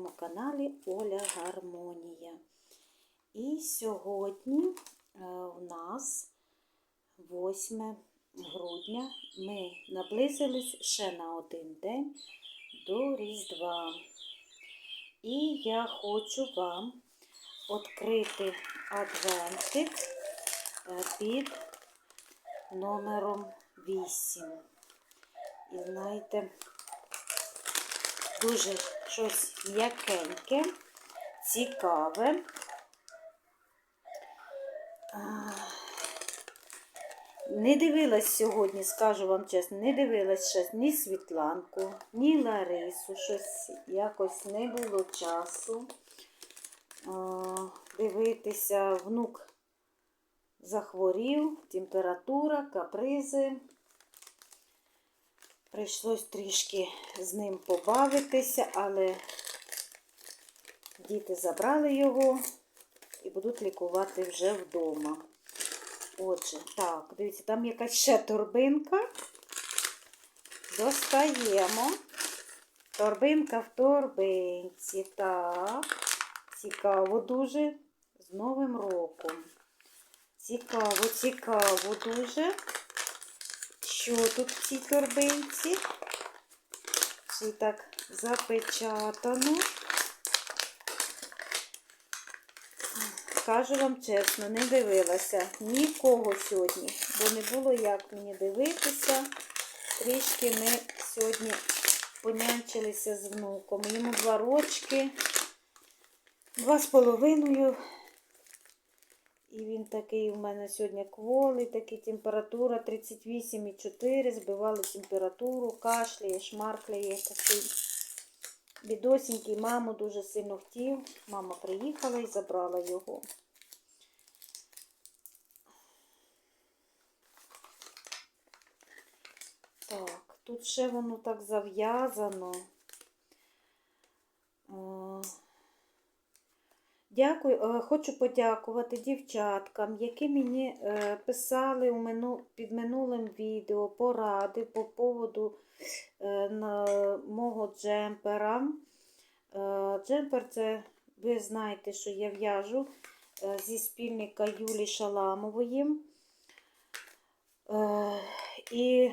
своєму каналі Оля Гармонія. І сьогодні е, у нас 8 грудня. Ми наблизились ще на один день до Різдва. І я хочу вам відкрити адвентик е, під номером 8. І знаєте, дуже щось м'якеньке, цікаве. Не дивилась сьогодні, скажу вам чесно, не дивилась ще ні Світланку, ні Ларису, щось якось не було часу. Дивитися, внук захворів, температура, капризи. Прийшлось трішки з ним побавитися, але діти забрали його і будуть лікувати вже вдома. Отже, так, дивіться, там якась ще торбинка. Достаємо. Торбинка в торбинці. Так, цікаво дуже. З Новим роком. Цікаво, цікаво дуже. Що тут в цій торбинці? Все так запечатано. Скажу вам чесно, не дивилася нікого сьогодні, бо не було як мені дивитися. Трішки ми сьогодні понянчилися з внуком. Йому два рочки, два з половиною. І він такий у мене сьогодні кволий, такий температура 38,4, збивали температуру, кашляє, шмаркляє, такий бідосенький, маму дуже сильно хотів. Мама приїхала і забрала його. Так, тут ще воно так зав'язано. Дякую, е, хочу подякувати дівчаткам, які мені е, писали у мину, під минулим відео поради по поводу е, мого джемпера. Джемпер це, ви знаєте, що я в'яжу зі спільника Юлі Шаламової. І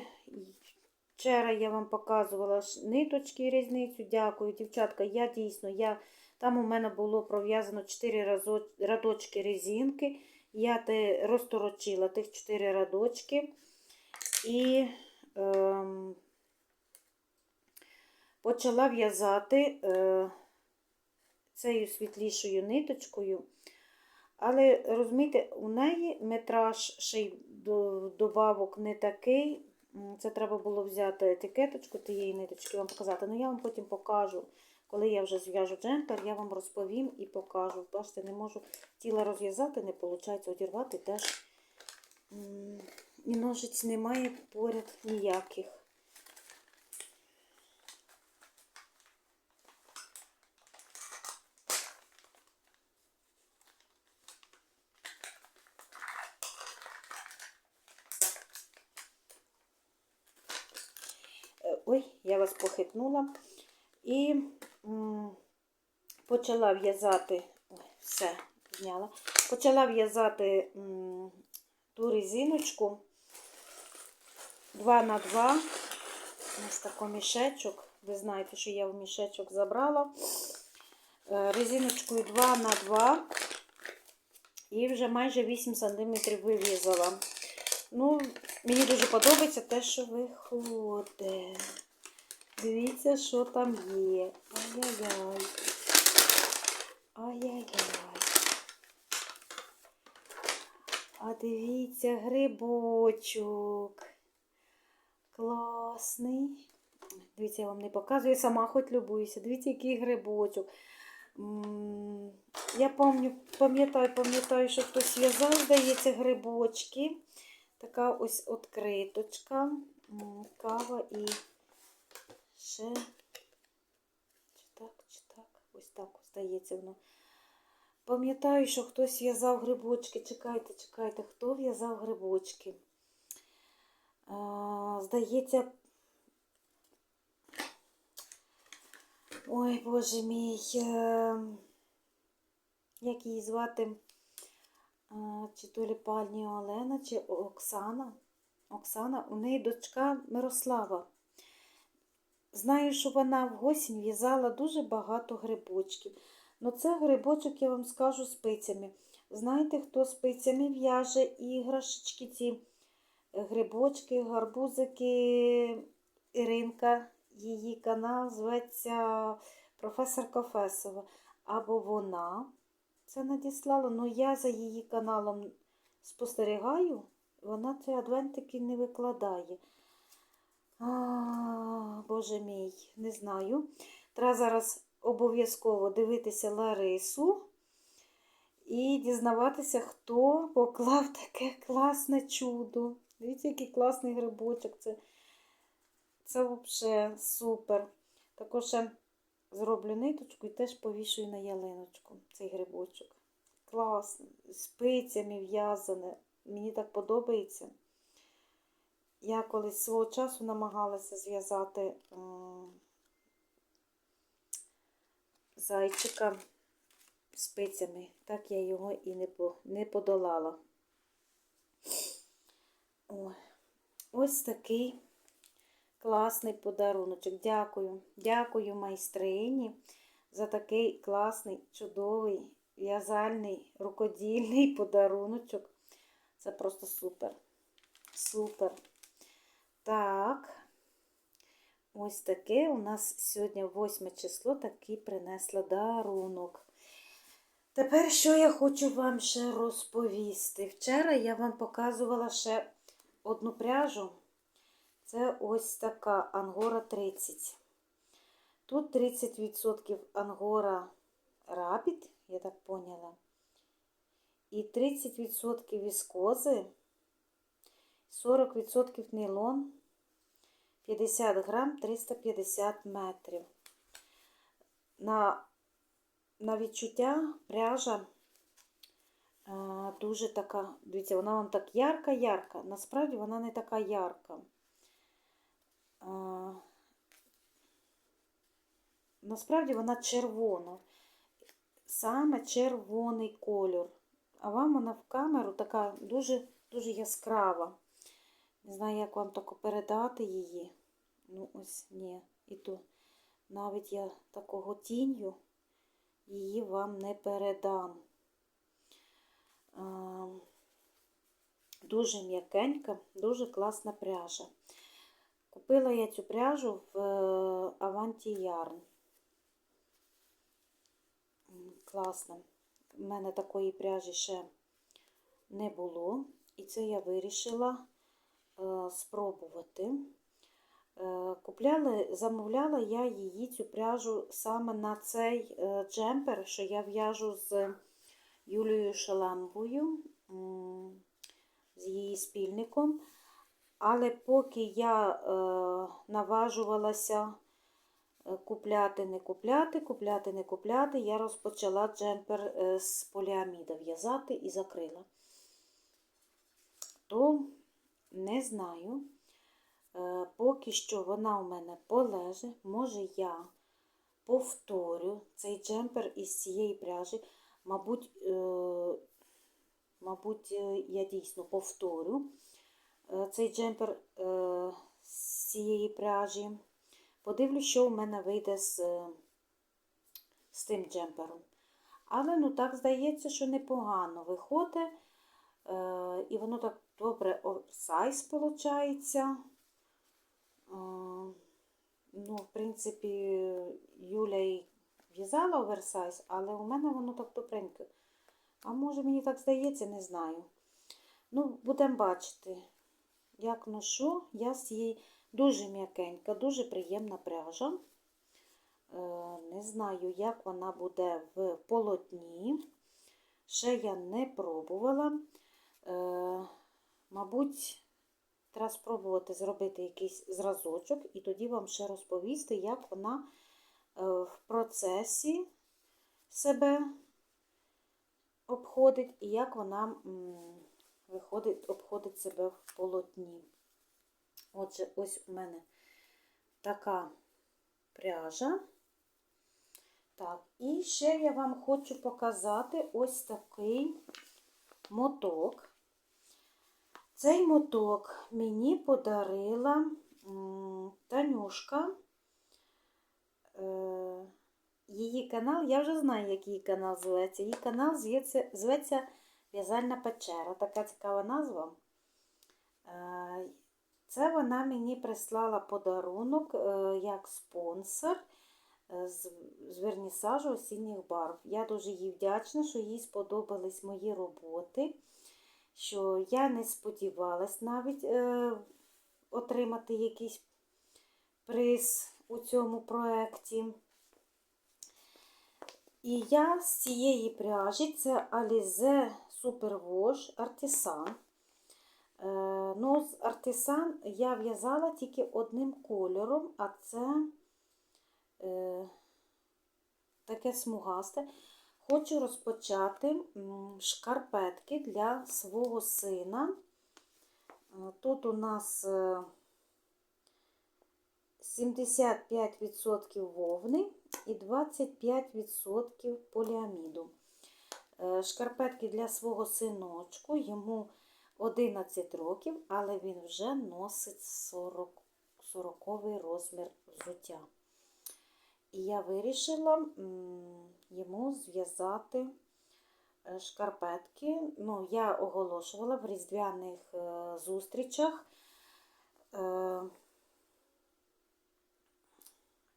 вчора я вам показувала ниточки різницю. Дякую, дівчатка. Я дійсно. я там у мене було пров'язано 4 радочки резинки. Я те розторочила тих 4 радочки і ем, почала в'язати е, цією світлішою ниточкою. Але, розумієте, у неї метраж ще й добавок не такий. Це треба було взяти етикеточку тієї ниточки, вам показати. Ну, я вам потім покажу. Коли я вже зв'яжу джемпер, я вам розповім і покажу. Бачите, не можу тіло розв'язати, не виходить одірвати теж. І ножиць немає поряд ніяких. Е, ой, я вас похитнула. І почала в'язати, все, зняла, почала в'язати ту резиночку 2 на 2 Ось такий мішечок. Ви знаєте, що я в мішечок забрала. Е, резиночкою 2 на 2 і вже майже 8 см вив'язала. Ну, мені дуже подобається те, що виходить. Дивіться, що там є. Ай-яй-яй. Ай-яй-яй. А дивіться, грибочок. Класний. Дивіться, я вам не показую, я сама хоч любуюся. Дивіться, який грибочок. Я пам'ятаю, пам'ятаю, що хтось в'язав, здається, грибочки. Така ось откриточка, кава і ще, чи так, чи так, ось здається воно. Пам'ятаю, що хтось в'язав грибочки. Чекайте, чекайте, хто в'язав грибочки? А, Здається, Ой, боже мій. е, Як її звати? Чи то лі пані Олена, чи Оксана? Оксана, у неї дочка Мирослава. Знаю, що вона в госінь в'язала дуже багато грибочків. Ну, це грибочок, я вам скажу, спицями. Знаєте, хто спицями в'яже іграшечки, ці грибочки, гарбузики, Іринка, її канал зветься професор Кофесова. Або вона це надіслала, ну я за її каналом спостерігаю, вона ці адвентики не викладає. А, Боже мій, не знаю. Треба зараз обов'язково дивитися Ларису і дізнаватися, хто поклав таке класне чудо. Дивіться, який класний грибочок. Це, це взагалі супер. Також зроблю ниточку і теж повішую на ялиночку цей грибочок. Класний, з спицями в'язане. Мені так подобається. Я колись свого часу намагалася зв'язати зайчика спицями. Так я його і не, не подолала. Ой, ось такий класний подаруночок. Дякую. Дякую майстрині за такий класний, чудовий, в'язальний, рукодільний подаруночок. Це просто супер. Супер. Так, ось таке у нас сьогодні 8 число, такий принесла дарунок. Тепер що я хочу вам ще розповісти? Вчора я вам показувала ще одну пряжу. Це ось така Ангора 30. Тут 30% Ангора Рапід, я так поняла. І 30% віскози, 40% нейлон, 50 грам 350 метрів. На, на відчуття пряжа е, дуже така, дивіться, вона вам так ярка-ярка. Насправді вона не така ярка. Е, насправді вона червона. Саме червоний кольор. А вам вона в камеру така дуже дуже яскрава. Не знаю, як вам тако передати її. Ну, ось ні. І то навіть я такого тінню її вам не передам. Дуже м'якенька, дуже класна пряжа. Купила я цю пряжу в Avanti Yarn. Класна. У мене такої пряжі ще не було. І це я вирішила е, спробувати. Е, купляла, замовляла я її цю пряжу саме на цей е, джемпер, що я в'яжу з Юлією Шаламбою, з її спільником. Але поки я е, наважувалася купляти, не купляти, купляти, не купляти, я розпочала джемпер з поліаміда в'язати і закрила. То не знаю. Е, поки що вона у мене полеже, може я повторю цей джемпер із цієї пряжі. Мабуть, е, мабуть, е, я дійсно повторю цей джемпер з цієї пряжі. Подивлюсь, що у мене вийде з, з тим джемпером. Але ну так здається, що непогано виходить. І воно так добре оверсайз виходить. Ну, в принципі, Юля і в'язала оверсайз, але у мене воно так добренько. А може, мені так здається, не знаю. Ну, будемо бачити, як ношу. Я з цієї дуже м'якенька, дуже приємна пряжа. Е, не знаю, як вона буде в полотні. Ще я не пробувала. Е, мабуть, Треба спробувати зробити якийсь зразочок, і тоді вам ще розповісти, як вона е, в процесі себе обходить і як вона виходить, обходить себе в полотні. Отже, ось у мене така пряжа. Так, і ще я вам хочу показати ось такий моток. Цей моток мені подарила Танюшка. Е, Її канал, я вже знаю, як її канал зветься. Її канал зветься, зветься В'язальна печера. Така цікава назва. Е, Це вона мені прислала подарунок е, як спонсор з вернісажу осінніх барв. Я дуже їй вдячна, що їй сподобались мої роботи, що я не сподівалась навіть е, отримати якийсь приз у цьому проєкті. І я з цієї пряжі це Alize Superwash Artisan. Е, ну, з Artisan я в'язала тільки одним кольором, а це е, таке смугасте. Хочу розпочати шкарпетки для свого сина. Е, Тут у нас е, 75% вовни і 25% поліаміду. Е, Шкарпетки для свого синочку, йому 11 років, але він вже носить 40, 40 розмір взуття. І я вирішила йому зв'язати е, шкарпетки. Ну, я оголошувала в різдвяних е, зустрічах. е,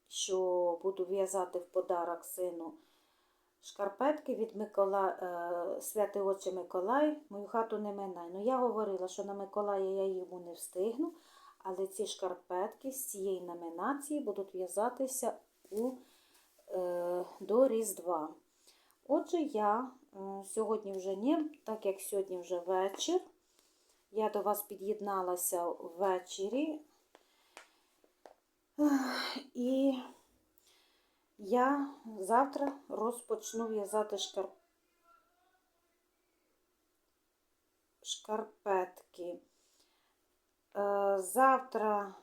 що буду в'язати в подарок сину шкарпетки від Микола, Святий Отче Миколай, мою хату не минай. Ну, я говорила, що на Миколая я йому не встигну, але ці шкарпетки з цієї номінації будуть в'язатися у, е, до Різдва. Отже, я е, сьогодні вже ні, так як сьогодні вже вечір, я до вас під'єдналася ввечері. І я завтра розпочну в'язати шкар... шкарпетки. Е, Завтра,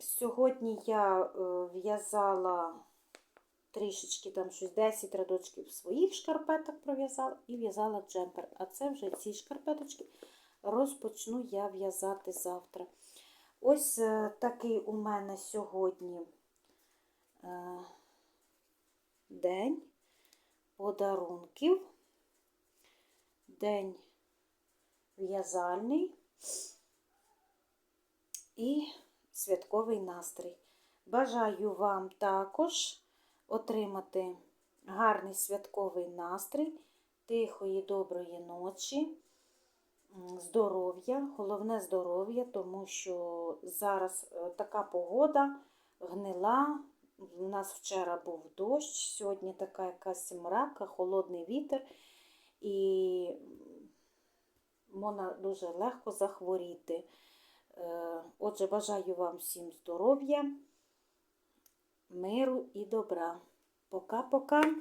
сьогодні я е, в'язала трішечки там щось 10 рядочків своїх шкарпеток пров'язала і в'язала джемпер. А це вже ці шкарпеточки розпочну я в'язати завтра. Ось е, такий у мене сьогодні е, день подарунків, день в'язальний і святковий настрій. Бажаю вам також отримати гарний святковий настрій, тихої, доброї ночі здоров'я, головне здоров'я, тому що зараз е, така погода гнила. У нас вчора був дощ, сьогодні така якась мрака, холодний вітер, і можна дуже легко захворіти. Е, Отже, бажаю вам всім здоров'я, миру і добра. Пока-пока.